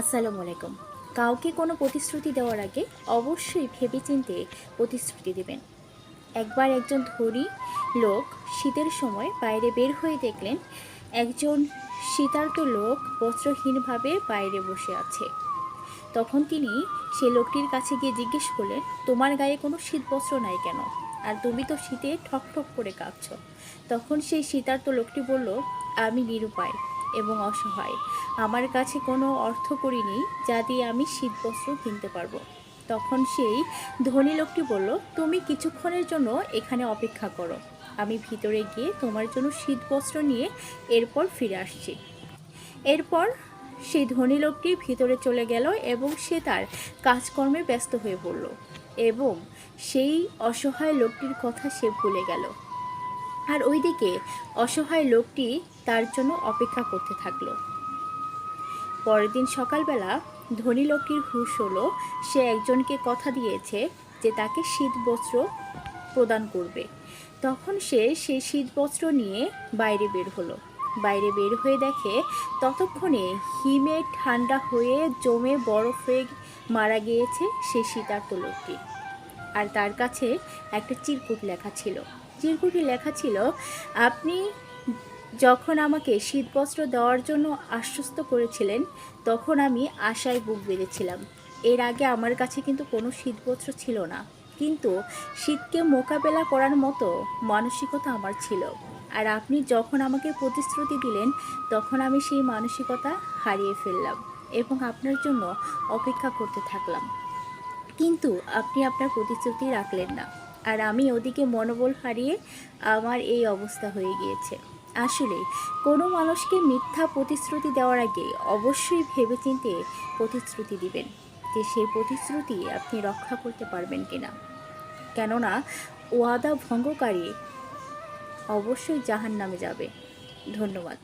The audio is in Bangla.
আসসালামু আলাইকুম। কাউকে কোনো প্রতিশ্রুতি দেওয়ার আগে অবশ্যই ভেবেচিন্তে প্রতিশ্রুতি দেবেন। একবার একজন ধনী লোক শীতের সময় বাইরে বের হয়ে দেখলেন, একজন শীতার্ত লোক বস্ত্রহীনভাবে বাইরে বসে আছে। তখন তিনি সেই লোকটির কাছে গিয়ে জিজ্ঞেস করলেন, তোমার গায়ে কোনো শীত বস্ত্র নাই কেন? আর তুমি তো শীতে ঠক ঠক করে কাঁপছ। তখন সেই শীতার্ত লোকটি বলল, আমি নিরুপায়। এবং অসহায়। আমার কাছে কোনো অর্থ করি নেই যা দিয়ে আমি শীতবস্ত্র কিনতে পারব। তখন সেই ধনী লোকটি বলল, তুমি কিছুক্ষণের জন্য এখানে অপেক্ষা করো। আমি ভিতরে গিয়ে তোমার জন্য শীতবস্ত্র নিয়ে এরপর ফিরে আসছি। এরপর সেই ধনী লোকটি ভিতরে চলে গেল এবং সে তার কাজকর্মে ব্যস্ত হয়ে পড়ল এবং সেই অসহায় লোকটির কথা সে ভুলে গেল। আর ওইদিকে অসহায় লোকটি তার জন্য অপেক্ষা করতে থাকল। পরের দিন সকালবেলা ধনী লোকটির হুশ হলো, সে একজনকে কথা দিয়েছে যে তাকে শীত বস্ত্র প্রদান করবে। তখন সে সেই শীত বস্ত্র নিয়ে বাইরে বের হলো। বাইরে বের হয়ে দেখে ততক্ষণে হিমে ঠান্ডা হয়ে জমে বরফ মারা গিয়েছে সেই শীতার্ত লোকটি। আর তার কাছে একটা চিরকুট লেখা ছিল। চিরকুটে লেখা ছিল, আপনি যখন আমাকে শীতবস্ত্র দেওয়ার জন্য আশ্বস্ত করেছিলেন, তখন আমি আশায় বুক বেঁধেছিলাম। এর আগে আমার কাছে কিন্তু কোনো শীতবস্ত্র ছিল না। কিন্তু শীতকে মোকাবেলা করার মতো মানসিকতা আমার ছিল। আর আপনি যখন আমাকে প্রতিশ্রুতি দিলেন, তখন আমি সেই মানসিকতা হারিয়ে ফেললাম এবং আপনার জন্য অপেক্ষা করতে থাকলাম। কিন্তু আপনি আপনার প্রতিশ্রুতি রাখলেন না। আর আমি ওদিকে মনোবল হারিয়ে আমার এই অবস্থা হয়ে গিয়েছে। আসলে, কোনো মানুষকে মিথ্যা প্রতিশ্রুতি দেওয়ার আগে অবশ্যই ভেবেচিন্তে প্রতিশ্রুতি দিবেন যে সেই প্রতিশ্রুতি আপনি রক্ষা করতে পারবেন কিনা। কেননা, ওয়াদা ভঙ্গকারী অবশ্যই জাহান নামে যাবে। ধন্যবাদ।